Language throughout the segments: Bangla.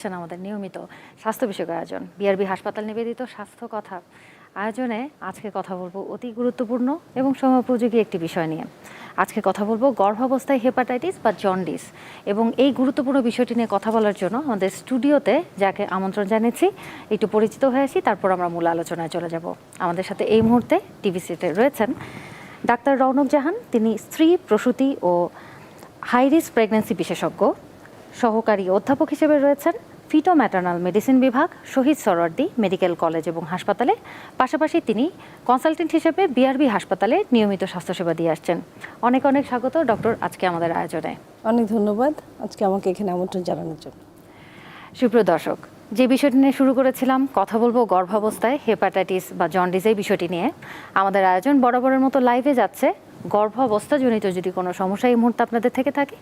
আছেন আমাদের নিয়মিত স্বাস্থ্য বিষয়ক আয়োজন। বিআরবি হাসপাতাল নিবেদিত স্বাস্থ্য কথা। আয়োজনে আজকে কথা বলব অতি গুরুত্বপূর্ণ এবং সময়োপযোগী একটি বিষয় নিয়ে। আজকে কথা বলব গর্ভাবস্থায় হেপাটাইটিস বা জন্ডিস এবং এই গুরুত্বপূর্ণ বিষয়টি নিয়ে কথা বলার জন্য আমাদের স্টুডিওতে যাকে আমন্ত্রণ জানিয়েছি, একটু পরিচিত হয়ে আসি, তারপর আমরা মূল আলোচনায় চলে যাব। আমাদের সাথে এই মুহূর্তে টিভি সিটে রয়েছেন ডাক্তার রৌনক জাহান, তিনি স্ত্রী, প্রসূতি ও হাই রিস্ক প্রেগন্যান্সি বিশেষজ্ঞ, সহকারী অধ্যাপক হিসেবে রয়েছেন। ফিটো ম্যাটার্নাল মেডিসিন বিভাগ শহীদ সরওয়ার্দী মেডিকেল কলেজ এবং হাসপাতালে। পাশাপাশি তিনি কনসালটেন্ট হিসেবে বিআরবি হাসপাতালে নিয়মিত স্বাস্থ্যসেবা দিয়ে আসছেন। অনেক অনেক স্বাগত ডক্টর আজকে আমাদের আয়োজনে। অনেক ধন্যবাদ আজকে আমাকে এখানে আমন্ত্রণ জানানোর জন্য। সুপ্রিয় দর্শক যে বিষয়টি নিয়ে শুরু করেছিলাম কথা বলব গর্ভাবস্থায় হেপাটাইটিস বা জন্ডিস এই বিষয়টি নিয়ে। আমাদের আয়োজন বরাবরের মতো লাইভে যাচ্ছে। গর্ভাবস্থাজনিত যদি কোনো সমস্যা এই মুহূর্তে আপনাদের থেকে থাকে,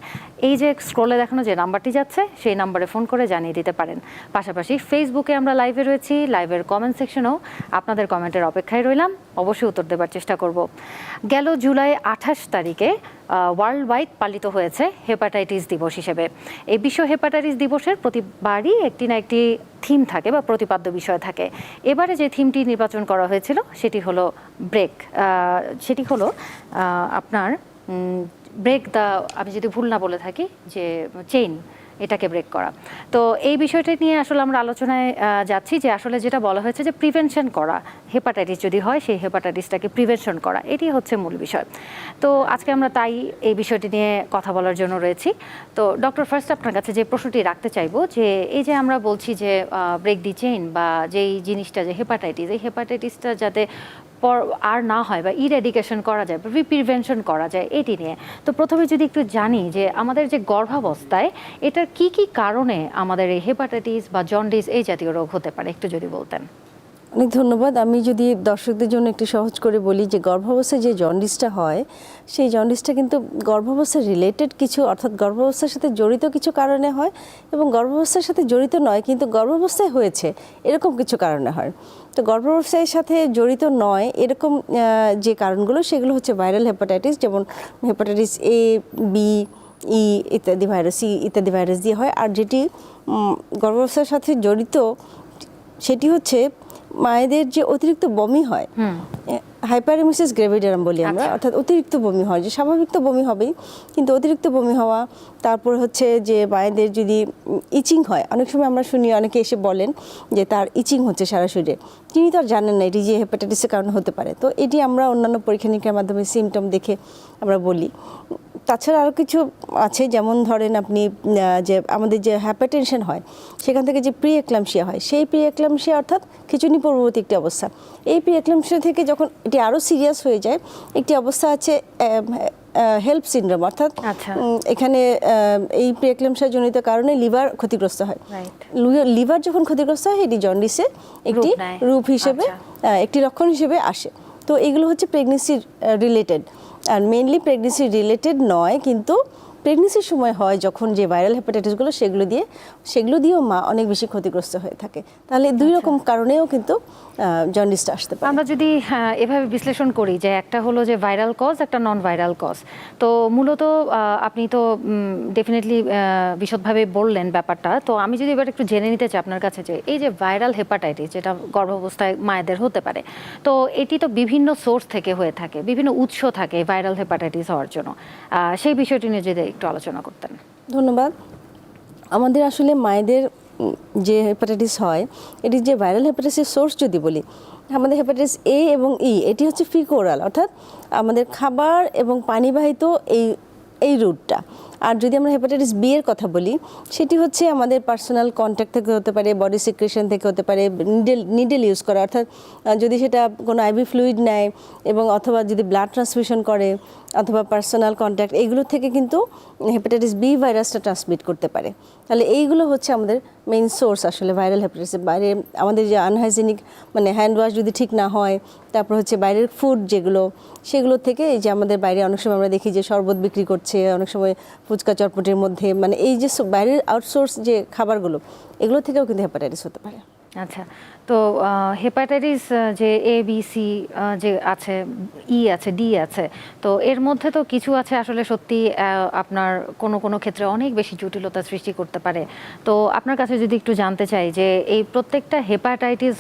এই যে স্ক্রোলে দেখানো যে নাম্বারটি যাচ্ছে, সেই নাম্বারে ফোন করে জানিয়ে দিতে পারেন। পাশাপাশি ফেসবুকে আমরা লাইভে রয়েছি লাইভের কমেন্ট সেকশনেও আপনাদের কমেন্টের অপেক্ষায় রইলাম। অবশ্যই উত্তর দেবার চেষ্টা করব। গেল জুলাই আঠাশ তারিখে ওয়ার্ল্ড ওয়াইড পালিত হয়েছে হেপাটাইটিস দিবস হিসেবে। এই বিশ্ব হেপাটাইটিস দিবসের প্রতিবারই একটি না একটি থিম থাকে বা প্রতিপাদ্য বিষয় থাকে। এবারে যে থিমটি নির্বাচন করা হয়েছিল, সেটি হলো ব্রেক সেটি হলো আপনার ব্রেক দ্য আমি যদি ভুল না বলে থাকি, যে চেইন এটাকে ব্রেক করা। তো এই বিষয়টি নিয়ে আসলে আমরা আলোচনায় যাচ্ছি যে আসলে যেটা বলা হয়েছে যে প্রিভেনশন করা হেপাটাইটিস যদি হয় সেই হেপাটাইটিসটাকে প্রিভেনশন করা এটি হচ্ছে মূল বিষয়। তো আজকে আমরা তাই এই বিষয়টি নিয়ে কথা বলার জন্য রয়েছি। তো ডক্টর ফার্স্ট আপনার কাছে যে প্রশ্নটি রাখতে চাইব যে এই যে আমরা বলছি যে ব্রেক দি চেইন বা যেই জিনিসটা যে হেপাটাইটিস এই হেপাটাইটিসটা যাতে আর না হয় বা ইরেডিকেশন করা যায় বা প্রিভেনশন করা যায়, এটি নিয়ে। তো প্রথমে যদি একটু জানি যে আমাদের যে গর্ভাবস্থায়, এটার কি কি কারণে আমাদের এই হেপাটাইটিস বা জন্ডিস এই জাতীয় রোগ হতে পারে, একটু যদি বলতেন। অনেক ধন্যবাদ। আমি যদি দর্শকদের জন্য একটু সহজ করে বলি যে, গর্ভাবস্থায় যে জন্ডিসটা হয়, সেই জন্ডিসটা কিন্তু গর্ভাবস্থা রিলেটেড কিছু, অর্থাৎ গর্ভাবস্থার সাথে জড়িত কিছু কারণে হয় এবং গর্ভাবস্থার সাথে জড়িত নয়, কিন্তু গর্ভাবস্থায় হয়েছে, এরকম কিছু কারণে হয়। তো গর্ভাবস্থার সাথে জড়িত নয়, এরকম যে কারণগুলো, সেগুলো হচ্ছে ভাইরাল হেপাটাইটিস যেমন হেপাটাইটিস এ বি ই ইত্যাদি ভাইরাস ইত্যাদি ভাইরাস দিয়ে হয়। আর যেটি গর্ভাবস্থার সাথে জড়িত, সেটি হচ্ছে মায়েদের যে অতিরিক্ত বমি হয় হাইপারেমিসিস গ্রেভিডারাম বলি আমরা আচ্ছা। অর্থাৎ অতিরিক্ত বমি হয় যে স্বাভাবিক তো বমি হবেই কিন্তু অতিরিক্ত বমি হওয়া তারপর হচ্ছে যে মায়েদের যদি ইচিং হয়, অনেক সময় আমরা শুনি, অনেকে এসে বলেন যে তার ইচিং হচ্ছে সারা শরীরে। তিনি তো আর জানেন না, এটি যে হেপাটাইটিসের কারণে হতে পারে। তো এটি আমরা অন্যান্য পরীক্ষা নিরীক্ষার মাধ্যমে সিমটম দেখে আমরা বলি। তাছাড়া আরও কিছু আছে, যেমন ধরেন আপনি যে আমাদের যে হ্যাপাটেনশন হয়, সেখান থেকে যে প্রি এক্লামশিয়া হয়, সেই প্রি এক্লামশিয়া অর্থাৎ খিচুনি পূর্ববর্তী একটি অবস্থা। এই প্রি এক্লামশিয়া থেকে যখন এটি আরও সিরিয়াস হয়ে যায়, একটি অবস্থা আছে হেল্প সিনড্রোম অর্থাৎ আচ্ছা। এখানে এই প্রি জনিত কারণে লিভার ক্ষতিগ্রস্ত হয়. লিভার যখন ক্ষতিগ্রস্ত হয় এটি জন্ডিসে একটি রূপ হিসেবে আচ্ছা। একটি লক্ষণ হিসেবে আসে তো এগুলো হচ্ছে প্রেগনেন্সি রিলেটেড আর মেনলি প্রেগনেন্সি রিলেটেড নয় কিন্তু প্রেগনেন্সির সময় হয় যখন যে ভাইরাল হেপাটাইটিসগুলো সেগুলো দিয়ে সেগুলো দিয়েও মা অনেক বেশি ক্ষতিগ্রস্ত হয়ে থাকে। তাহলে দুই রকম কারণেও কিন্তু জন্ডিসটা আসতে পারে। আমরা যদি আহ, এভাবে বিশ্লেষণ করি যে একটা হলো যে ভাইরাল কজ একটা নন ভাইরাল কজ তো মূলত আপনি তো ডেফিনেটলি বিশদভাবে বললেন ব্যাপারটা। তো আমি যদি এবার একটু জেনে নিতে চাই আপনার কাছে যে এই যে ভাইরাল হেপাটাইটিস যেটা গর্ভাবস্থায় মায়েদের হতে পারে তো এটি তো বিভিন্ন সোর্স থেকে হয়ে থাকে বিভিন্ন উৎস থাকে ভাইরাল হেপাটাইটিস হওয়ার জন্য। সেই বিষয়টি নিয়ে যদি একটু আলোচনা করতেন। ধন্যবাদ। আমাদের আসলে মায়েদের যে হেপাটাইটিস হয়, এটি যে ভাইরাল হেপাটাইটিসের সোর্স যদি বলি, আমাদের হেপাটাইটিস এ এবং ই এটি হচ্ছে ফিকোরাল অর্থাৎ আমাদের খাবার এবং পানিবাহিত এই এই রুটটা আর যদি আমরা হেপাটাইটিস বি এর কথা বলি, সেটি হচ্ছে আমাদের পার্সোনাল কন্ট্যাক্ট থেকে হতে পারে বডি সিক্রেশন থেকে হতে পারে নিডেল নিডেল ইউজ করা। অর্থাৎ যদি সেটা কোনো আইভি ফ্লুইড নেয় এবং অথবা যদি ব্লাড ট্রান্সমিশন করে অথবা পার্সোনাল কন্ট্যাক্ট এইগুলো থেকে কিন্তু হেপাটাইটিস বি ভাইরাসটা ট্রান্সমিট করতে পারে। তাহলে এইগুলো হচ্ছে আমাদের মেইন সোর্স আসলে ভাইরাল হেপাটাইটিসের বাইরে। আমাদের যে আনহাইজেনিক মানে হ্যান্ড ওয়াশ যদি ঠিক না হয়, তারপর হচ্ছে বাইরের ফুড যেগুলো, সেগুলো থেকে এই যে আমাদের বাইরে অনেক সময় আমরা দেখি যে শরবত বিক্রি করছে, অনেক সময় ফুচকা চটপটির মধ্যে মানে এই যে বাইরের আউটসোর্স যে খাবারগুলো, এগুলো থেকেও কিন্তু হেপাটাইটিস হতে পারে। আচ্ছা তো হেপাটাইটিস যে এ বি সি যে আছে ই আছে ডি আছে, তো এর মধ্যে তো কিছু আছে আসলে সত্যি আপনার কোনো কোনো ক্ষেত্রে অনেক বেশি জটিলতা সৃষ্টি করতে পারে। তো আপনার কাছে যদি একটু জানতে চাই যে এই প্রত্যেকটা হেপাটাইটিস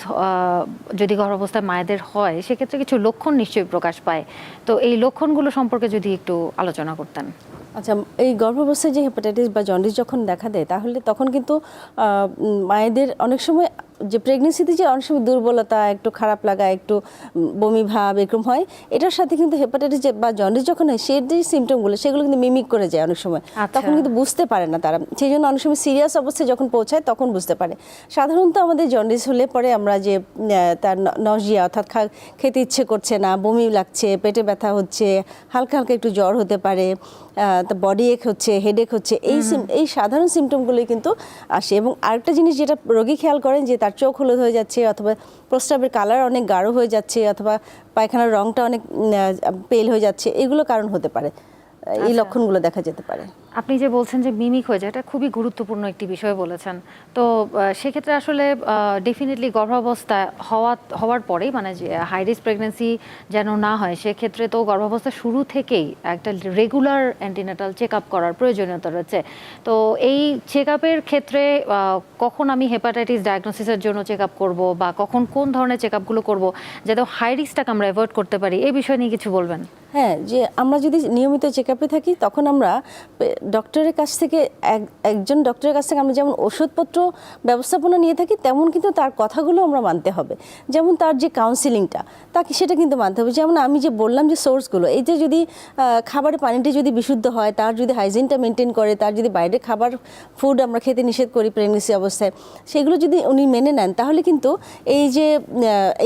যদি গর্ভাবস্থায় মায়েদের হয়, সেক্ষেত্রে কিছু লক্ষণ নিশ্চয়ই প্রকাশ পায়। তো এই লক্ষণগুলো সম্পর্কে যদি একটু আলোচনা করতেন। আচ্ছা এই গর্ভাবস্থায় যে হেপাটাইটিস বা জন্ডিস যখন দেখা দেয় তাহলে তখন কিন্তু মায়েদের অনেক সময় যে প্রেগনেন্সিতে যে অনেক সময় দুর্বলতা একটু খারাপ লাগা একটু বমি ভাব এরকম হয় এটার সাথে কিন্তু হেপাটাইটিস বা জন্ডিস যখন হয় সেই যে সিমটমগুলো সেগুলো কিন্তু মিমিক করে যায় অনেক সময়। আচ্ছা। তখন কিন্তু বুঝতে পারে না তারা। সেই জন্য অনেক সময় সিরিয়াস অবস্থায় যখন পৌঁছায় তখন বুঝতে পারে। সাধারণত আমাদের জন্ডিস হলে পরে আমরা যে তার নজিয়া অর্থাৎ খা- খেতে ইচ্ছে করছে না বমি লাগছে পেটে ব্যথা হচ্ছে হালকা হালকা একটু জ্বর হতে পারে বডি এক হচ্ছে হেড এক হচ্ছে এই এই সাধারণ সিমটমগুলোই কিন্তু আসে। এবং আরেকটা জিনিস যেটা রোগী খেয়াল করেন যে তার চোখ হলুদ হয়ে যাচ্ছে অথবা প্রস্রাবের কালার অনেক গাঢ় হয়ে যাচ্ছে অথবা পায়খানার রংটা অনেক পেল হয়ে যাচ্ছে এগুলো কারণ হতে পারে। এই আচ্ছা। লক্ষণগুলো দেখা যেতে পারে। আপনি যে বলছেন যে মিমিক হয়ে যায় এটা খুবই গুরুত্বপূর্ণ একটি বিষয় বলেছেন। তো সেক্ষেত্রে আসলে ডেফিনেটলি গর্ভাবস্থা হওয়া হওয়ার পরেই মানে যে হাই রিস্ক প্রেগনেন্সি যেন না হয় সেক্ষেত্রে তো গর্ভাবস্থা শুরু থেকেই একটা রেগুলার অ্যান্টিনাটাল চেক আপ করার প্রয়োজনীয়তা রয়েছে। তো এই চেক আপের ক্ষেত্রে কখন আমি হেপাটাইটিস ডায়াগনোসিসের জন্য চেক আপ করব বা কখন কোন ধরনের চেক আপগুলো করব যাতে হাই রিস্কটাকে আমরা অ্যাভয়েড করতে পারি এই বিষয় নিয়ে কিছু বলবেন? হ্যাঁ যে আমরা যদি নিয়মিত চেক আপে থাকি, তখন আমরা ডক্টরের কাছ থেকে এক- একজন ডক্টরের কাছ থেকে আমরা যেমন ওষুধপত্র ব্যবস্থাপনা নিয়ে থাকি, তেমন কিন্তু তার কথাগুলো আমরা মানতে হবে। যেমন তার যে কাউন্সিলিংটা তাকে সেটা কিন্তু মানতে হবে। যেমন আমি যে বললাম যে সোর্সগুলো এই যে যদি খাবারের পানিটা যদি বিশুদ্ধ হয়, তার যদি হাইজিনটা মেনটেন করে, তার যদি বাইরে খাবার ফুড আমরা খেতে নিষেধ করি প্রেগনেন্সি অবস্থায়, সেগুলো যদি উনি মেনে নেন, তাহলে কিন্তু এই যে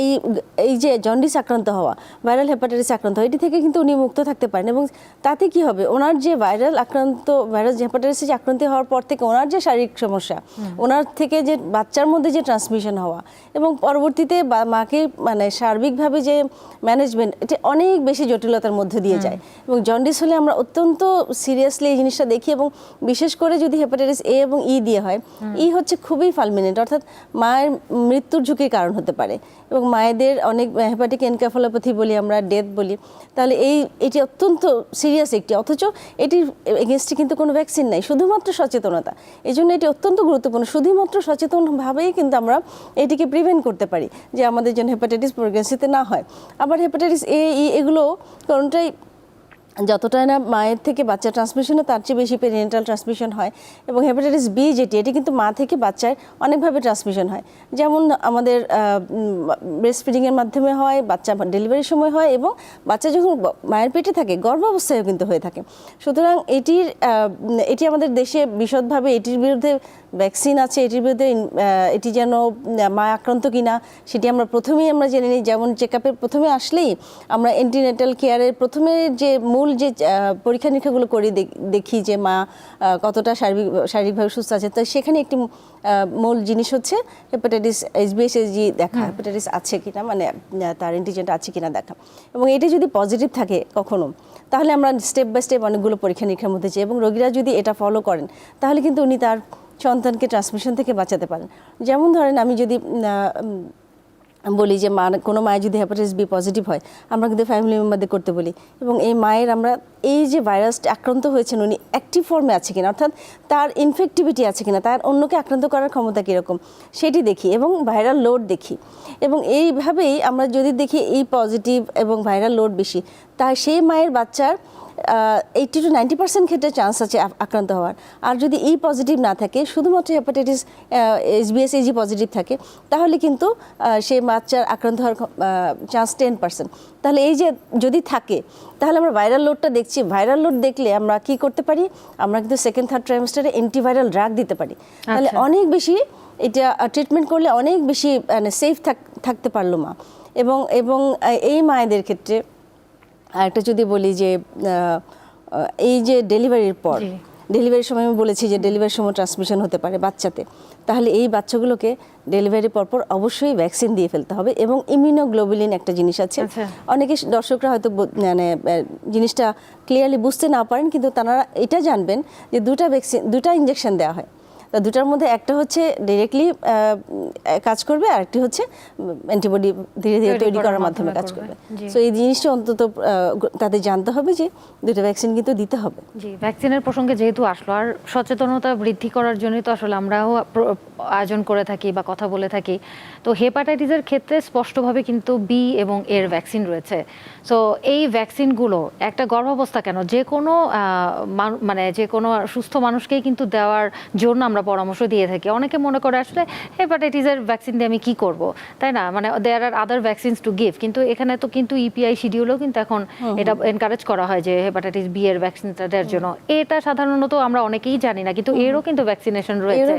এই এই যে জন্ডিস আক্রান্ত হওয়া ভাইরাল হেপাটাইটিস আক্রান্ত হওয়া, এটি থেকে কিন্তু উনি মুক্ত থাকতে পারেন এবং তাতে কি হবে? ওনার যে ভাইরাল আক্রান্ত ভাইরাস হেপাটাইটিস আক্রান্ত হওয়ার পর থেকে ওনার যে শারীরিক সমস্যা ওনার থেকে যে বাচ্চার মধ্যে যে ট্রান্সমিশন হওয়া এবং পরবর্তীতে মাকে মানে সার্বিকভাবে যে ম্যানেজমেন্ট এটা অনেক বেশি জটিলতার মধ্যে দিয়ে যায়। এবং জন্ডিস হলে আমরা অত্যন্ত সিরিয়াসলি এই জিনিসটা দেখি এবং বিশেষ করে যদি হেপাটাইটিস এ এবং ই দিয়ে হয় ই হচ্ছে খুবই ফালমিনেন্ট অর্থাৎ মায়ের মৃত্যুর ঝুঁকির কারণ হতে পারে। এবং মায়েদের অনেক হেপাটিক এনকাফলোপ্যাথি বলি আমরা ডেথ বলি তাহলে এই, এটি অত্যন্ত সিরিয়াস একটি, অথচ এটির এগেনস্টে কিন্তু কোনো ভ্যাকসিন নাই, শুধুমাত্র সচেতনতা। এই জন্য এটি অত্যন্ত গুরুত্বপূর্ণ, শুধুমাত্র সচেতনভাবেই কিন্তু আমরা এটিকে প্রিভেন্ট করতে পারি, যে আমাদের যেন হেপাটাইটিস প্রেগনেন্সিতে না হয়। আবার হেপাটাইটিস এ ই এগুলো কোনোটাই যতটা না মায়ের থেকে বাচ্চা ট্রান্সমিশন হয়, তার চেয়ে বেশি পেরিনেটাল ট্রান্সমিশন হয় এবং হেপাটাইটিস বি যেটি, এটি কিন্তু মা থেকে বাচ্চায় অনেকভাবে ট্রান্সমিশন হয়। যেমন আমাদের ব্রেস্ট ফিডিংয়ের মাধ্যমে হয়, বাচ্চা ডেলিভারির সময় হয় এবং বাচ্চা যখন মায়ের পেটে থাকে, গর্ভাবস্থায়ও কিন্তু হয়ে থাকে। সুতরাং এটির এটি আমাদের দেশে বিশদভাবে এটির বিরুদ্ধে ভ্যাকসিন আছে, এটির বিরুদ্ধে এটি যেন মা আক্রান্ত কিনা, সেটি আমরা প্রথমেই আমরা জেনে নিই। যেমন চেক প্রথমে আসলেই আমরা অ্যান্টিনেটাল কেয়ারের প্রথমে যে মূল যে পরীক্ষা নিরীক্ষাগুলো করি দেখ- যে মা কতটা শারীরিক শারীরিকভাবে সুস্থ আছে। তো সেখানে একটি মূল জিনিস হচ্ছে হেপাটাইটিস এইচবিএসএসজি দেখা হেপাটাইটিস আছে কিনা মানে তার অ্যান্টিজেন্ট আছে কিনা দেখা। এবং এটি যদি পজিটিভ থাকে কখনো তাহলে আমরা স্টেপ বাই স্টেপ অনেকগুলো পরীক্ষা নিরীক্ষার মধ্যে যাই। এবং রোগীরা যদি এটা ফলো করেন তাহলে কিন্তু উনি তার সন্তানকে ট্রান্সমিশন থেকে বাঁচাতে পারেন। যেমন ধরেন আমি যদি বলি যে মা কোনো মায়ের যদি হ্যাপাটাইটিস বি পজিটিভ হয়, আমরা কিন্তু ফ্যামিলি মেম্বারদের করতে বলি। এবং এই মায়ের আমরা এই যে ভাইরাসটা আক্রান্ত হয়েছেন, উনি অ্যাক্টিভ ফর্মে আছে কিনা, অর্থাৎ তার ইনফেক্টিভিটি আছে কিনা, তার অন্যকে আক্রান্ত করার ক্ষমতা কীরকম, সেটি দেখি এবং ভাইরাল লোড দেখি। এবং এইভাবেই আমরা যদি দেখি এই পজিটিভ এবং ভাইরাল লোড বেশি, তাই সেই মায়ের বাচ্চার এইটি টু নাইনটি পার্সেন্ট ক্ষেত্রে চান্স আছে আক্রান্ত হওয়ার। আর যদি ই পজিটিভ না থাকে শুধুমাত্র হেপাটাইটিস এইচবিএস এজি পজিটিভ থাকে তাহলে কিন্তু সেই বাচ্চার আক্রান্ত হওয়ার চান্স টেন পার্সেন্ট তাহলে এই যে যদি থাকে তাহলে আমরা ভাইরাল লোডটা দেখছি। ভাইরাল লোড দেখলে আমরা কি করতে পারি? আমরা কিন্তু সেকেন্ড থার্ড ট্রাইমেস্টারে অ্যান্টিভাইরাল ড্রাগ দিতে পারি। তাহলে আচ্ছা। অনেক বেশি এটা ট্রিটমেন্ট করলে অনেক বেশি মানে সেফ থাক থাকতে পারল মা। এবং এবং এই মায়েদের ক্ষেত্রে আরেকটা যদি বলি যে এই যে ডেলিভারির পর ডেলিভারির সময় আমি বলেছি যে ডেলিভারির সময় ট্রান্সমিশন হতে পারে বাচ্চাতে। তাহলে এই বাচ্চাগুলোকে ডেলিভারি পরপর অবশ্যই ভ্যাকসিন দিয়ে ফেলতে হবে এবং ইমিউনোগ্লোবুলিন একটা জিনিস আছে। আচ্ছা। অনেকে দর্শকরা হয়তো মানে জিনিসটা ক্লিয়ারলি বুঝতে না পারেন কিন্তু তারা এটা জানবেন যে দুটা ভ্যাকসিন দুটা ইঞ্জেকশন দেওয়া হয়। দুটার মধ্যে একটা হচ্ছে ডিরেক্টলি কাজ করবে আর একটি হচ্ছে অ্যান্টিবডি ধীরে ধীরে তৈরি করার মাধ্যমে কাজ করবে। সো এই জিনিসটা অন্তত তাদের জানতে হবে যে দুটো ভ্যাকসিন কিন্তু দিতে হবে। জি ভ্যাকসিনের প্রসঙ্গে যেহেতু আসলো আর সচেতনতা বৃদ্ধি করার জন্যই তো আসলে আমরাও আয়োজন করে থাকি বা কথা বলে থাকি। তো হেপাটাইটিসের ক্ষেত্রে স্পষ্টভাবে কিন্তু বি এবং এর ভ্যাকসিন রয়েছে। সো এই ভ্যাকসিনগুলো একটা গর্ভাবস্থা কেন? যে কোনো মানে যে কোনো সুস্থ মানুষকেই কিন্তু দেওয়ার জন্য আমরা পরামর্শ দিয়ে থাকি। অনেকে মনে করে আসলে হেপাটাইটিসের ভ্যাকসিন দিয়ে আমি কি করব? তাই না? মানে there are other vaccines to give কিন্তু এখানে তো কিন্তু ইপিআই শিডিউলেও কিন্তু এখন এটা এনকারেজ করা হয় যে হেপাটাইটিস বি এর ভ্যাকসিনটা দেওয়ার জন্য। এটা সাধারণত আমরা অনেকেই জানি না কিন্তু এরও কিন্তু ভ্যাকসিনেশন রয়েছে। এরও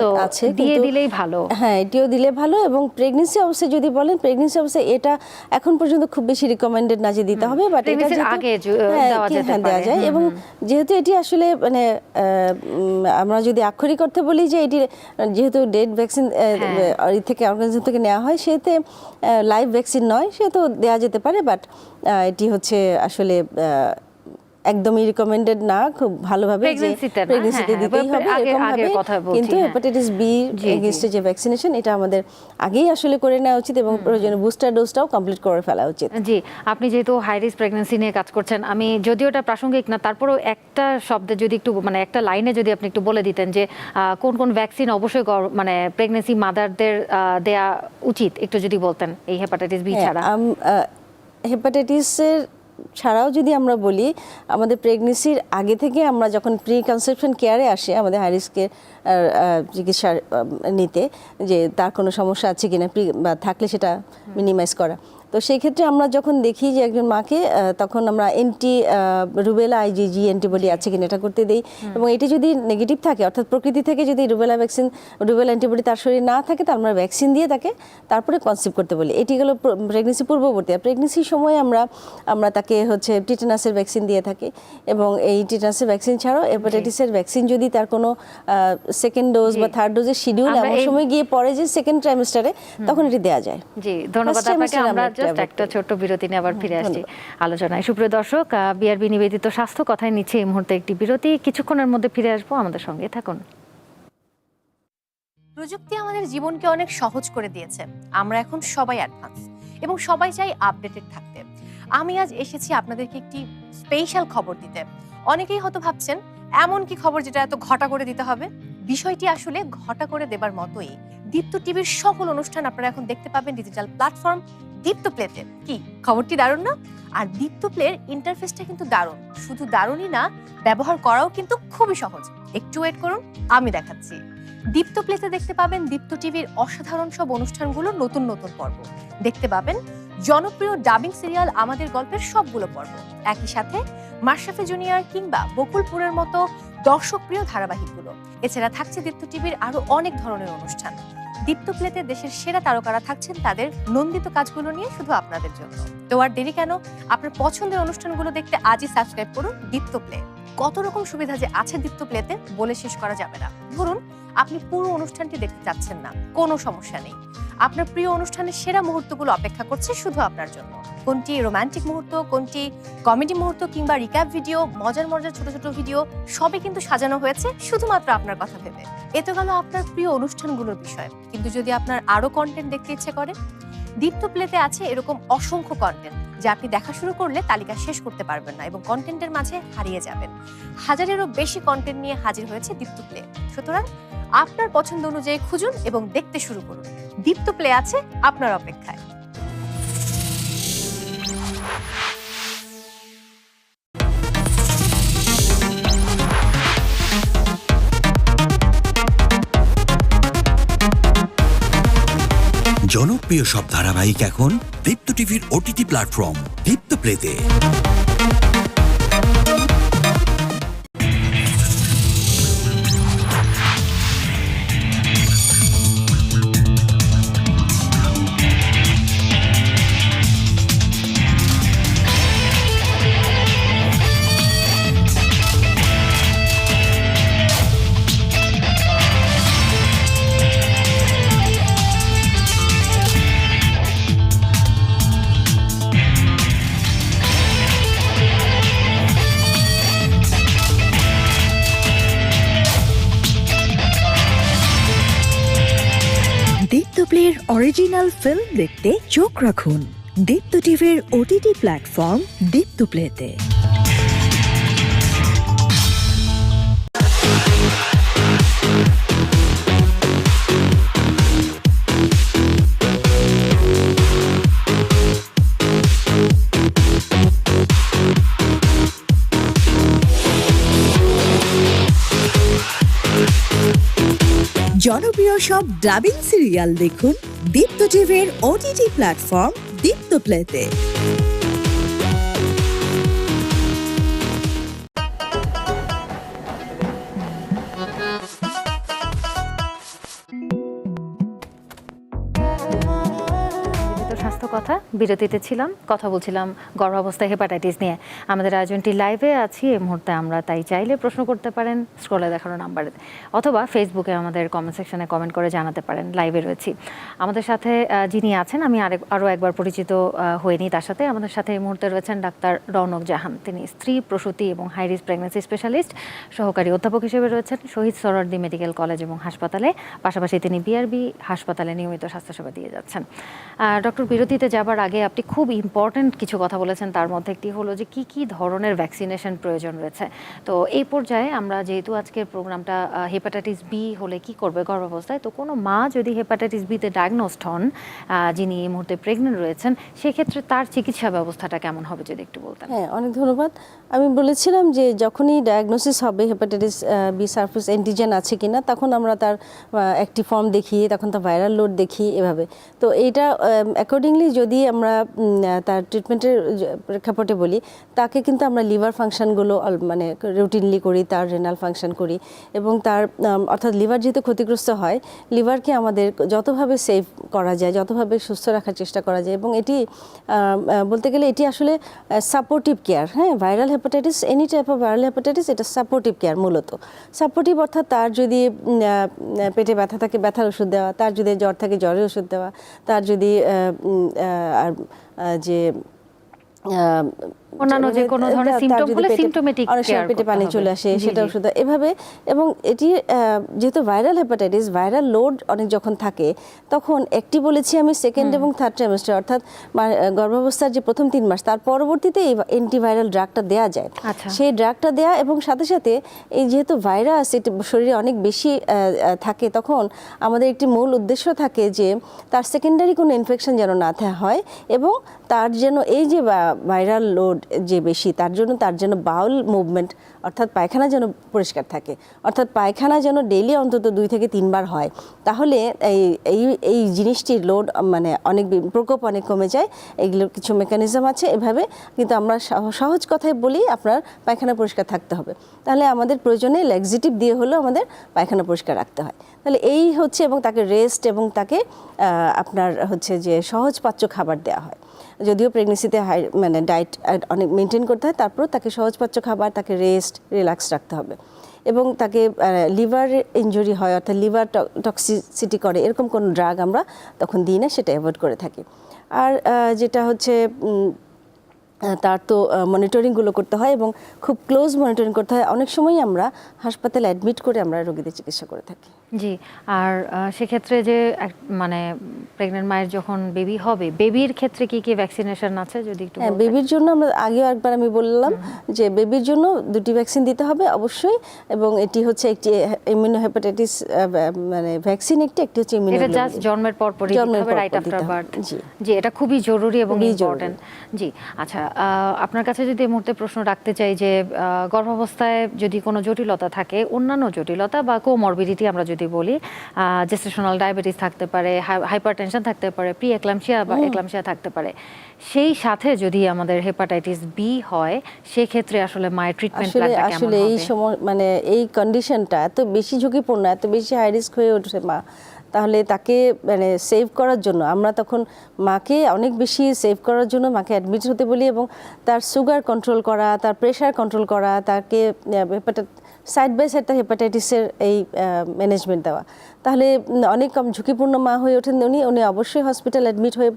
So, আছে, দিয়ে দিলেই ভালো। হ্যাঁ এটিও দিলে ভালো এবং প্রেগনেন্সি অবস্থায় যদি বলেন প্রেগনেন্সি অবস্থায় এটা এখন পর্যন্ত খুব বেশি রিকমেন্ডেড না যে দিতে হবে বাট এটা আগে হ্যাঁ, দেওয়া যেতে হ্যাঁ, পারে। যায় এবং যেহেতু এটি আসলে মানে আমরা যদি আক্ষরিক করতে বলি যে এটি যেহেতু ডেড ভ্যাকসিন এর থেকে অর্গানিজম থেকে নেওয়া হয় সেতে লাইভ ভ্যাকসিন নয় সে তো দেওয়া যেতে পারে বাট এটি হচ্ছে আসলে একদমই রিকমেন্ডেড না খুব ভালোভাবে প্রেগনেন্সিতে হ্যাঁ, দিতেই হবে এরকম ভাবে কিন্তু। Hepatitis B. এগেনস্টে যে ভ্যাকসিনেশন এটা আমাদের আগেই আসলে করে নেওয়া উচিত এবং প্রয়োজনে বুস্টার ডোজটাও কমপ্লিট করে ফেলা উচিত জি আপনি যেহেতু হাই রিস্ক প্রেগনেন্সি নিয়ে কাজ করছেন আমি যদিও এটা প্রাসঙ্গিক না তারপরেও একটা শব্দে যদি একটু মানে একটা লাইনে যদি আপনি একটু বলে দিতেন যে কোন কোন ভ্যাকসিন অবশ্যই মানে প্রেগনেন্সি মাদারদের দেয়া উচিত একটু যদি বলতেন এই হেপাটাইটিস বি হ্যাঁ, ছাড়া হেপাটাইটিসের ছাড়াও যদি আমরা বলি, আমাদের প্রেগনেন্সির আগে থেকে আমরা যখন প্রি কনসেপশন কেয়ারে আসে, আমাদের হাই রিস্কের চিকিৎসা নিতে, যে তার কোনো সমস্যা আছে কিনা প্রি বা থাকলে সেটা মিনিমাইজ করা। তো সেই ক্ষেত্রে আমরা যখন দেখি যে একজন মাকে তখন আমরা এন্টি রুবেলা আইজিজি অ্যান্টিবডি আছে কিনা এটা করতে দেই। এবং এটি যদি নেগেটিভ থাকে অর্থাৎ প্রকৃতি থেকে যদি রুবেলা ভ্যাকসিন রুবেলা অ্যান্টিবডি তার শরীরে না থাকে তাহলে আমরা ভ্যাকসিন দিয়ে তাকে তারপরে কনসিভ করতে বলি। এটি হলো প্রেগনেন্সি পূর্ববর্তী। আর প্রেগনেন্সির সময় আমরা আমরা তাকে হচ্ছে টিটেনাসের ভ্যাকসিন দিয়ে থাকি এবং এই টিটেনাসের ভ্যাকসিন ছাড়াও হেপাটাইটিসের ভ্যাকসিন যদি তার কোনো সেকেন্ড ডোজ বা থার্ড ডোজের শিডিউল এমন সময় গিয়ে পড়ে যে সেকেন্ড ট্রাইমেস্টারে তখন এটি দেওয়া যায়। জি ধন্যবাদ আপনাকে। আমরা জাস্ট একটা। ছোট্ট বিরতি নিয়ে আবার ফিরে আসছি আলোচনায়। সুপ্রিয় দর্শক বিআরবি নিবেদিত স্বাস্থ্য কথায় নিচ্ছে এই মুহূর্তে একটি বিরতি। কিছুক্ষণের মধ্যে ফিরে আসব আমাদের সঙ্গে। থাকুন। প্রযুক্তি আমাদের জীবনকে অনেক সহজ করে দিয়েছে। আমরা এখন সবাই অ্যাডভান্স এবং সবাই চাই আপডেটেড থাকতে। আমি আজ এসেছি আপনাদেরকে একটি স্পেশাল খবর দিতে। অনেকেই হয়তো ভাবছেন এমন কি খবর যেটা এত ঘটা করে দিতে হবে? বিষয়টি আসলে ঘটা করে দেবার মতোই। দীপ্ত টিভির সকল অনুষ্ঠান আপনারা এখন দেখতে পাবেন ডিজিটাল প্ল্যাটফর্ম দীপ্ত প্লেতে কি? খবরটি দারুণ না? আর দীপ্ত প্লের ইন্টারফেসটা কিন্তু দারুণ। শুধু দারুণই না, ব্যবহার করাও কিন্তু খুবই সহজ। একটু ওয়েট করুন, আমি দেখাচ্ছি। দীপ্ত প্লেতে দেখতে পাবেন দীপ্ত টিভির অসাধারণ সব অনুষ্ঠানগুলো নতুন নতুন পর্ব। দেখতে পাবেন জনপ্রিয় ডাবিং সিরিয়াল আমাদের গল্পের সবগুলো পর্ব। একই সাথে মাশরাফি জুনিয়র কিংবা বকুলপুরের মতো দর্শকপ্রিয় ধারাবাহিকগুলো। এছাড়া থাকছে দীপ্ত টিভির আরও অনেক ধরনের অনুষ্ঠান। দীপ্ত প্লেতে দেশের সেরা তারকারা থাকছেন তাদের নন্দিত কাজগুলো নিয়ে শুধু আপনাদের জন্য। তো আর দেরি কেন? আপনার পছন্দের অনুষ্ঠানগুলো দেখতে আজই সাবস্ক্রাইব করুন দীপ্ত প্লে। কত রকম সুবিধা যে আছে দীপ্ত প্লেতে বলে শেষ করা যাবে না। ধরুন, আপনি পুরো অনুষ্ঠানটি দেখতে চাচ্ছেন না, কোনো সমস্যা নেই। আপনার প্রিয় অনুষ্ঠানের সেরা মুহূর্তগুলো অপেক্ষা করছে শুধু আপনার জন্য। কোনটি রোমান্টিক মুহূর্ত, কোনটি কমেডি মুহূর্ত কিংবা রিক্যাপ ভিডিও মজার মজার ছোট ছোট ভিডিও সবই কিন্তু সাজানো হয়েছে শুধুমাত্র আপনার কথা ভেবে। এ তো গেল আপনার প্রিয় অনুষ্ঠানগুলোর বিষয়। কিন্তু যদি আপনার আরও কন্টেন্ট দেখতে ইচ্ছে করে, দীপ্ত প্লেতে আছে এরকম অসংখ্য কন্টেন্ট যা আপনি দেখা শুরু করলে তালিকা শেষ করতে পারবেন না এবং কন্টেন্টের মাঝে হারিয়ে যাবেন। হাজারেরও বেশি কন্টেন্ট নিয়ে হাজির হয়েছে দীপ্ত প্লে সুতরাং আপনার পছন্দ অনুযায়ী খুঁজুন এবং দেখতে শুরু করুন। দীপ্ত প্লে আছে আপনার অপেক্ষায়। জনপ্রিয় সব ধারাবাহিক এখন দীপ্ত টিভির ওটিটি প্ল্যাটফর্ম দীপ্ত প্লেতে। ফিল্ম দেখতে চোখ রাখুন। দীপ্ত টিভির ওটিটি প্ল্যাটফর্ম দীপ্ত প্লেতে সব ডাবিং সিরিয়াল দেখুন দীপ্ত টিভির ওটিটি প্ল্যাটফর্ম দীপ্ত প্লেতে বিরতিতে ছিলাম, কথা বলছিলাম গর্ভাবস্থায় হেপাটাইটিস নিয়ে। আমাদের আয়োজনটি লাইভে আছি, এই মুহূর্তে আমরা তাই চাইলে প্রশ্ন করতে পারেন স্ক্রলে দেখানো নাম্বারে অথবা ফেসবুকে আমাদের কমেন্ট সেকশনে কমেন্ট করে জানাতে পারেন লাইভে রয়েছি। আমাদের সাথে যিনি আছেন, আমি আরেক আরও একবার পরিচিত হইনি তার সাথে। আমাদের সাথে এই মুহূর্তে রয়েছেন ডাক্তার রৌনক জাহান। তিনি স্ত্রী, প্রসূতি এবং হাই রিস্ক প্রেগনেন্সি স্পেশালিস্ট সহকারী অধ্যাপক হিসেবে রয়েছেন শহীদ সরোয়ার্দী মেডিকেল কলেজ এবং হাসপাতালে। পাশাপাশি তিনি বিআরবি হাসপাতালে নিয়মিত স্বাস্থ্যসেবা দিয়ে যাচ্ছেন। ডক্টর বিরতিতে যাবার আগে আপনি খুব ইম্পর্ট্যান্ট কিছু কথা বলেছেন, তার মধ্যে একটি হলো যে কি কি ধরনের ভ্যাকসিনেশন প্রয়োজন রয়েছে। তো এই পর্যায়ে আমরা যেহেতু আজকের প্রোগ্রামটা হেপাটাইটিস বি হলে কি করবে গর্ভাবস্থায়, তো কোনো মা যদি হেপাটাইটিস বিতে ডায়াগনোসড হন যিনি এই মুহূর্তে প্রেগনেন্ট রয়েছেন, সেক্ষেত্রে তার চিকিৎসা ব্যবস্থাটা কেমন হবে যদি একটু বলতেন? হ্যাঁ অনেক ধন্যবাদ। আমি বলেছিলাম যে যখনই ডায়াগনোসিস হবে হেপাটাইটিস বি সার্ফেস অ্যান্টিজেন আছে কিনা, তখন আমরা তার একটি ফর্ম দেখি তখন তার ভাইরাল লোড দেখি এভাবে। তো এইটা অ্যাকর্ডিংলি যদি আমরা তার ট্রিটমেন্টের প্রেক্ষাপটে বলি, তাকে কিন্তু আমরা লিভার ফাংশনগুলো মানে রুটিনলি করি, তার রেনাল ফাংশন করি এবং তার অর্থাৎ লিভার যেহেতু ক্ষতিগ্রস্ত হয় লিভারকে আমাদের যতভাবে সেভ করা যায়, যতভাবে সুস্থ রাখার চেষ্টা করা যায় এবং এটি বলতে গেলে এটি আসলে সাপোর্টিভ কেয়ার হ্যাঁ? Viral hepatitis any type of viral hepatitis এটা সাপোর্টিভ কেয়ার মূলত। সাপোর্টিভ অর্থাৎ তার যদি পেটে ব্যথা থাকে, ব্যথার ওষুধ দেওয়া, তার যদি জ্বর থাকে, জ্বরের ওষুধ দেওয়া, তার যদি যে অন্যান্য যে কোনো ধরনের যদি হলে পেটে- symptomatic অনেক সময় পেটে পানি চলে আসে সেটা। ওষুধ এভাবে এবং এটি যেহেতু ভাইরাল হেপাটাইটিস ভাইরাল লোড অনেক যখন থাকে তখন একটি বলেছি আমি সেকেন্ড এবং থার্ড ট্রাইমেস্টার অর্থাৎ গর্ভাবস্থার যে প্রথম তিন মাস তার পরবর্তীতে এই অ্যান্টিভাইরাল ড্রাগটা দেওয়া যায় আচ্ছা। সেই ড্রাগটা দেওয়া এবং সাথে সাথে এই যেহেতু ভাইরাস এটি শরীরে অনেক বেশি থাকে তখন আমাদের একটি মূল উদ্দেশ্য থাকে যে তার সেকেন্ডারি কোনো ইনফেকশন যেন না হয় এবং তার যেন এই যে ভাইরাল লোড যে বেশি, তার জন্য তার যেন বাউল মুভমেন্ট অর্থাৎ পায়খানা যেন পরিষ্কার থাকে। অর্থাৎ পায়খানা যেন ডেইলি অন্তত দুই থেকে তিনবার হয়। তাহলে এই এই এই জিনিসটির লোড মানে অনেক প্রকোপ অনেক কমে যায়। এগুলোর কিছু মেকানিজম আছে এভাবে। কিন্তু আমরা সহ- সহজ কথায় বলি আপনার পায়খানা পরিষ্কার থাকতে হবে। তাহলে আমাদের প্রয়োজনে ল্যাক্সিটিভ দিয়ে হলেও আমাদের পায়খানা পরিষ্কার রাখতে হয়। তাহলে এই হচ্ছে এবং তাকে রেস্ট এবং তাকে আপনার হচ্ছে যে সহজ পাচ্য খাবার দেওয়া হয়। যদিও প্রেগনেন্সিতে হাই মানে ডায়েট অনেক মেনটেন করতে হয়, তারপরেও তাকে সহজপাচ্য খাবার, তাকে রেস্ট রিল্যাক্স রাখতে হবে। এবং তাকে লিভার ইনজুরি হয়, অর্থাৎ লিভার টক্সিসিটি করে, এরকম কোনো ড্রাগ আমরা তখন দিই না, সেটা অ্যাভয়েড করে থাকি। আর যেটা হচ্ছে তার তো মনিটরিংগুলো করতে হয় এবং খুব ক্লোজ মনিটরিং করতে হয়, অনেক সময়ই আমরা হাসপাতালে অ্যাডমিট করে আমরা রোগীদের চিকিৎসা করে থাকি। জি আর সেক্ষেত্রে যে মানে প্রেগনেন্ট মায়ের যখন বেবি হবে বেবির ক্ষেত্রে কি কি ভ্যাকসিনেশন আছে যদি একটু হ্যাঁ বেবির জন্য আমরা আগেও একবার আমি বললাম যে বেবির জন্য দুটি ভ্যাকসিন দিতে হবে অবশ্যই এবং এটি হচ্ছে একটি ইমিউনো হেপাটাইটিস মানে ভ্যাকসিন একটি একটি হচ্ছে ইমিউনো এটা জাস্ট জন্মের পর পরই দিতে জন্মের হবে রাইট আফটার বার্থ জি। জি এটা খুবই জরুরি এবং ইম্পর্টেন্ট জি আচ্ছা আহ, আপনার কাছে যদি এই মুহূর্তে প্রশ্ন রাখতে চাই যে গর্ভাবস্থায় যদি কোনো জটিলতা থাকে অন্যান্য জটিলতা বা কোমরবিডিটি আমরা যদি বলি জেস্টেশনাল ডায়াবেটিস থাকতে পারে হাইপার টেনশন থাকতে পারে প্রি একলামশিয়া বা একলামশিয়া থাকতে পারে। সেই সাথে যদি আমাদের হেপাটাইটিস বি হয় সেক্ষেত্রে আসলে মায়ের ট্রিটমেন্ট আসলে আসলে এই সময় মানে এই কন্ডিশনটা এত বেশি ঝুঁকিপূর্ণ এত বেশি হাই রিস্ক হয়ে ওঠে মা তাহলে তাকে মানে সেভ করার জন্য আমরা তখন মাকে অনেক বেশি সেভ করার জন্য মাকে অ্যাডমিট হতে বলি এবং তার সুগার কন্ট্রোল করা তার প্রেশার কন্ট্রোল করা তাকে সাইড বাই সাইড তার হেপাটাইটিসের এই ম্যানেজমেন্ট দেওয়া। তাহলে অনেক কম ঝুঁকিপূর্ণ মা হয়ে ওঠেন উনি উনি অবশ্যই হসপিটাল অ্যাডমিট হয়ে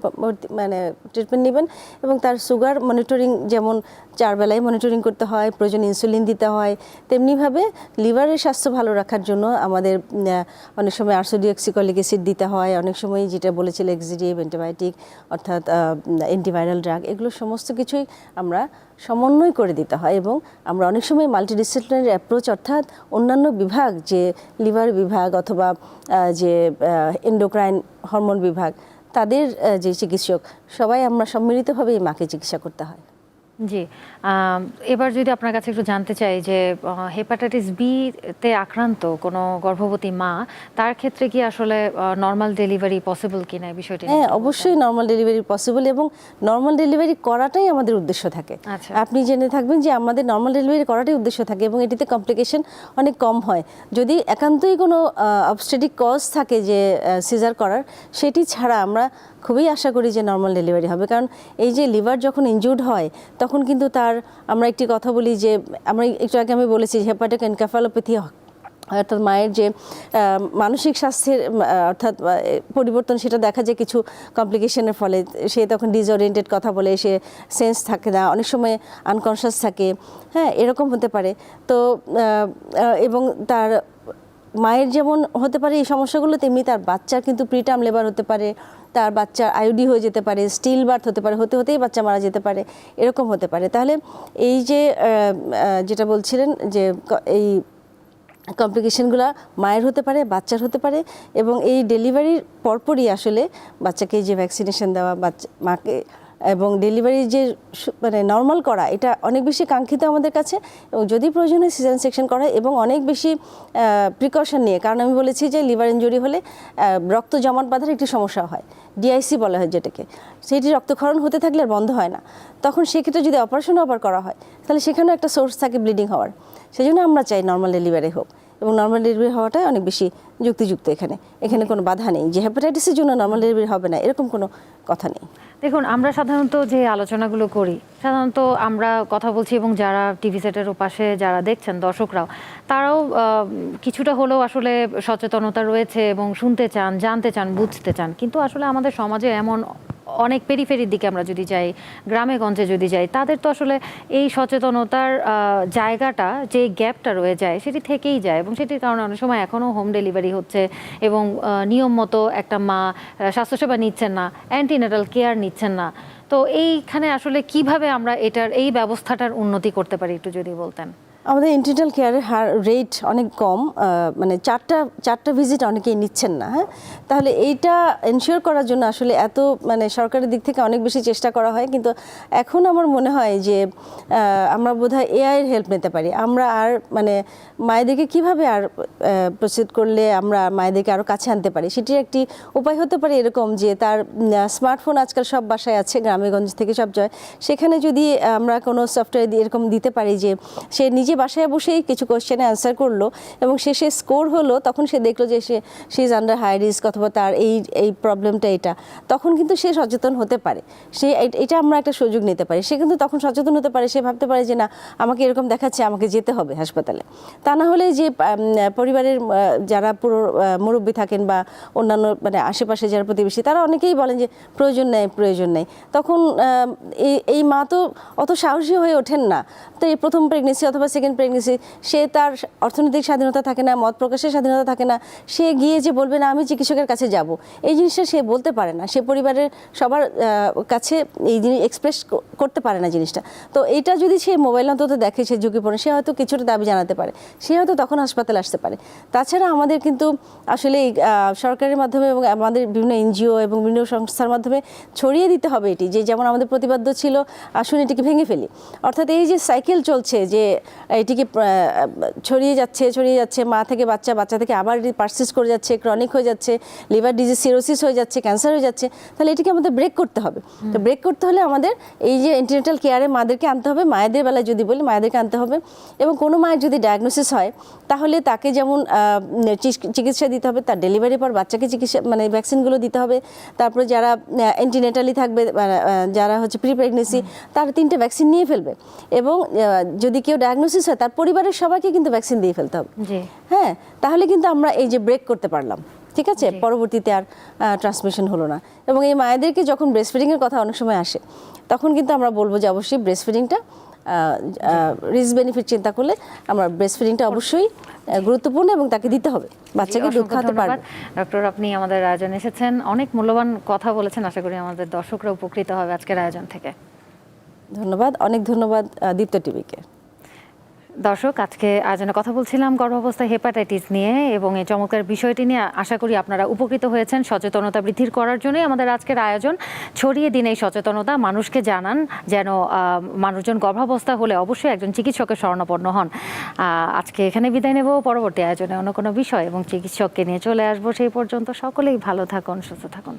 মানে ট্রিটমেন্ট নেবেন এবং তার সুগার মনিটরিং যেমন চার বেলায় মনিটরিং করতে হয়, প্রয়োজন ইনসুলিন দিতে হয়, তেমনিভাবে লিভারের স্বাস্থ্য ভালো রাখার জন্য আমাদের অনেক সময় আর্সোডিওক্সিকলিক অ্যাসিড দিতে হয়, অনেক সময় যেটা বলেছিল এক্সিডিভ অ্যান্টিবায়োটিক অর্থাৎ অ্যান্টিভাইরাল ড্রাগ এগুলো সমস্ত কিছুই আমরা সমন্বয় করে দিতে হয় এবং আমরা অনেক সময় মাল্টিডিসিপ্লিনারি অ্যাপ্রোচ অর্থাৎ অন্যান্য বিভাগ, যে লিভার বিভাগ অথবা যে এন্ডোক্রাইন হরমোন বিভাগ, তাদের যে চিকিৎসক, সবাই আমরা সম্মিলিতভাবে এই মাকে চিকিৎসা করতে হয়। জি। এবার যদি আপনার কাছে একটু জানতে চাই যে হেপাটাইটিস বি তে আক্রান্ত কোনো গর্ভবতী মা তার ক্ষেত্রে কি আসলে নর্মাল ডেলিভারি পসিবল কিনা এই বিষয়টি হ্যাঁ অবশ্যই নর্মাল ডেলিভারি পসিবল এবং নর্মাল ডেলিভারি করাটাই আমাদের উদ্দেশ্য থাকে। আচ্ছা। আপনি জেনে থাকবেন যে আমাদের নর্মাল ডেলিভারি করাটাই উদ্দেশ্য থাকে এবং এটিতে কমপ্লিকেশন অনেক কম হয়। যদি একান্তই কোনো অবস্টেটিক কজ থাকে যে সিজার করার সেটি ছাড়া আমরা খুবই আশা করি যে নর্মাল ডেলিভারি হবে। কারণ এই যে লিভার যখন ইনজুর্ড হয় তখন কিন্তু তার আমরা একটি কথা বলি যে, আমরা একটু আগে আমি বলেছি হেপাটিক এনকাফালোপ্যাথি অর্থাৎ মায়ের যে মানসিক স্বাস্থ্যের অর্থাৎ পরিবর্তন সেটা দেখা যায় কিছু কমপ্লিকেশনের ফলে। সে তখন ডিসওরিয়েন্টেড কথা বলে, সে সেন্স থাকে না, অনেক সময় আনকনশাস থাকে। হ্যাঁ এরকম হতে পারে। তো এবং তার মায়ের যেমন হতে পারে এই সমস্যাগুলো, তেমনি তার বাচ্চার কিন্তু প্রিটার্ম লেবার হতে পারে, তার বাচ্চার আইওডি হয়ে যেতে পারে স্টিল বার্থ হতে পারে, হতে হতেই বাচ্চা মারা যেতে পারে, এরকম হতে পারে। তাহলে এই যে যেটা বলছিলেন যে এই কমপ্লিকেশনগুলো মায়ের হতে পারে, বাচ্চার হতে পারে এবং এই ডেলিভারির পরপরই আসলে বাচ্চাকে যে ভ্যাকসিনেশন দেওয়া, বাচ্চা, মাকে এবং ডেলিভারি যে মানে নর্মাল করা, এটা অনেক বেশি কাঙ্ক্ষিত আমাদের কাছে। এবং যদি প্রয়োজন হয় সিজন সেকশন করা এবং অনেক বেশি প্রিকশন নিয়ে, কারণ আমি বলেছি যে লিভার ইঞ্জুরি হলে রক্ত জমাট বাঁধার একটি সমস্যা হয় ডিআইসি বলা হয় যেটাকে। সেটি রক্তক্ষরণ হতে থাকলে আর বন্ধ হয় না। তখন সেক্ষেত্রে যদি অপারেশনও আবার করা হয়, তাহলে সেখানেও একটা সোর্স থাকে ব্লিডিং হওয়ার। সেই জন্য আমরা চাই নর্মাল ডেলিভারি হোক। এবং নর্মাল ডেলিভারি হওয়াটাই অনেক বেশি যুক্তিযুক্ত এখানে। এখানে কোনো বাধা নেই। যে হেপাটাইটিসের জন্য নর্মাল ডেলিভারি হবে না, এরকম কোনো কথা নেই। দেখুন, আমরা সাধারণত যে আলোচনাগুলো করি, সাধারণত আমরা কথা বলছি এবং যারা টিভি সেটের ওপাশে যারা দেখছেন দর্শকরাও, তারাও কিছুটা হলেও আসলে সচেতনতা রয়েছে এবং শুনতে চান, জানতে চান, বুঝতে চান। কিন্তু আসলে আমাদের সমাজে এমন অনেক পেরিফেরির দিকে আমরা যদি যাই, গ্রামে গঞ্জে যদি যাই, তাদের তো আসলে এই সচেতনতার জায়গাটা, যে গ্যাপটা রয়ে যায়, সেটি থেকেই যায় এবং সেটির কারণে অনেক সময় এখনও হোম ডেলিভারি হচ্ছে এবং নিয়ম মতো একটা মা স্বাস্থ্যসেবা নিচ্ছেন না অ্যান্টিনেটাল কেয়ার নিচ্ছেন না। তো এইখানে আসলে কীভাবে আমরা এটার, এই ব্যবস্থাটার উন্নতি করতে পারি একটু যদি বলতেন? আমাদের ইন্টারনাল কেয়ারের হার রেট অনেক কম মানে চারটা চারটা ভিজিট অনেকেই নিচ্ছেন না হ্যাঁ? তাহলে এইটা এনশিওর করার জন্য আসলে এত মানে সরকারের দিক থেকে অনেক বেশি চেষ্টা করা হয়, কিন্তু এখন আমার মনে হয় যে আমরা বোধহয় এআইয়ের হেল্প নিতে পারি। আমরা আর মানে মায়েদেরকে কীভাবে আর প্রসিড করলে আমরা মায়েদেরকে আরও কাছে আনতে পারি? সেটির একটি উপায় হতে পারে এরকম যে, তার স্মার্টফোন আজকাল সব বাসায় আছে গ্রামেগঞ্জ থেকে সব জয় সেখানে যদি আমরা কোনো সফটওয়্যার এরকম দিতে পারি যে, সে নিজে বাসায় বসেই কিছু কোশ্চেনে অ্যান্সার করল এবং শেষে স্কোর হলো, তখন সে দেখল যে সে সে ইজ আন্ডার হাই রিস্ক অথবা তার এই এই প্রবলেমটা এটা। তখন কিন্তু সে সচেতন হতে পারে। সে এটা আমরা একটা সুযোগ নিতে পারি। সে কিন্তু তখন সচেতন হতে পারে, সে ভাবতে পারে যে না, আমাকে এরকম দেখাচ্ছে, আমাকে যেতে হবে হাসপাতালে। তা না হলে যে পরিবারের যারা পুরো মুরব্বী থাকেন বা অন্যান্য মানে আশেপাশে যারা প্রতিবেশী, তারা অনেকেই বলেন যে প্রয়োজন নেই প্রয়োজন নেই। তখন এই এই মা তো অত সাহসী হয়ে ওঠেন না। তো এই প্রথম প্রেগনেন্সি অথবা সেকেন্ড প্রেগনেন্সি সে তার অর্থনৈতিক স্বাধীনতা থাকে না, মত প্রকাশের স্বাধীনতা থাকে না, সে গিয়ে যে বলবে, না, আমি চিকিৎসকের কাছে যাব। এই জিনিসটা সে বলতে পারে না। সে পরিবারের সবার কাছে এই জিনিস এক্সপ্রেস করতে পারে না জিনিসটা। তো এটা যদি সে মোবাইল অন্তত দেখে, সে ঝুঁকিপূর্ণ, সে হয়তো কিছুটা দাবি জানাতে পারে। সে হয়তো তখন হাসপাতালে আসতে পারে। তাছাড়া আমাদের কিন্তু আসলে সরকারের মাধ্যমে এবং আমাদের বিভিন্ন এনজিও এবং বিভিন্ন সংস্থার মাধ্যমে ছড়িয়ে দিতে হবে এটি। যে যেমন আমাদের প্রতিবাদ্য ছিল, আসুন এটিকে ভেঙে ফেলি। অর্থাৎ এই যে সাইকেল চলছে যে এটিকে ছড়িয়ে যাচ্ছে ছড়িয়ে যাচ্ছে মা থেকে বাচ্চা বাচ্চা থেকে আবার পার্সিস করে যাচ্ছে ক্রনিক হয়ে যাচ্ছে লিভার ডিজিজ সিরোসিস হয়ে যাচ্ছে ক্যান্সার হয়ে যাচ্ছে তাহলে এটিকে আমাদের ব্রেক করতে হবে। তো ব্রেক করতে হলে আমাদের এই যে ইন্টারনেটাল কেয়ারে মাদেরকে আনতে হবে মায়েদের বেলায় যদি বলি মায়েদেরকে আনতে হবে এবং কোনো মায়ের যদি ডায়াগনোসিস হয় তাহলে তাকে যেমন চিকিৎসা দিতে হবে তার ডেলিভারি পর বাচ্চাকে চিকিৎসা মানে ভ্যাকসিনগুলো দিতে হবে তারপরে যারা অ্যান্টিনেটালি থাকবে যারা হচ্ছে প্রি প্রেগনেন্সি তার তিনটে ভ্যাকসিন নিয়ে ফেলবে এবং যদি কেউ ডায়াগনোসিস হয় তার পরিবারের সবাইকে কিন্তু ভ্যাকসিন দিয়ে ফেলতে হবে। হ্যাঁ তাহলে কিন্তু আমরা এই যে ব্রেক করতে পারলাম ঠিক আছে? পরবর্তীতে আর ট্রান্সমিশন হলো না। এবং এই মায়েদেরকে যখন ব্রেস্ট ফিডিংয়ের কথা অনেক সময় আসে তখন কিন্তু আমরা বলব যে অবশ্যই ব্রেস্ট ফিডিংটা রিস্ক বেনিফিট চিন্তা করলে আমরা ব্রেস্ট ফিডিংটা অবশ্যই গুরুত্বপূর্ণ এবং তাকে দিতে হবে। বাচ্চাকে দুধ খাওয়াতে পারবে। ডক্টর আপনি আমাদের আয়োজনে এসেছেন। অনেক মূল্যবান কথা বলেছেন। আশা করি আমাদের দর্শকরা উপকৃত হবে আজকের আয়োজন থেকে। ধন্যবাদ। অনেক ধন্যবাদ দীপ্ত টিভিকে। দর্শক, আজকে আয়োজনে কথা বলছিলাম গর্ভাবস্থায় হেপাটাইটিস নিয়ে এবং এই চমৎকার বিষয়টি নিয়ে আশা করি আপনারা উপকৃত হয়েছেন। সচেতনতা বৃদ্ধির করার জন্যই আমাদের আজকের আয়োজন। ছড়িয়ে দিন এই সচেতনতা, মানুষকে জানান যেন মানুষজন গর্ভাবস্থা হলে অবশ্যই একজন চিকিৎসকের শরণাপন্ন হন। আজকে এখানে বিদায় নেব। পরবর্তী আয়োজনে অন্য কোনো বিষয় এবং চিকিৎসককে নিয়ে চলে আসব সেই পর্যন্ত। সকলেই ভালো থাকুন, সুস্থ থাকুন।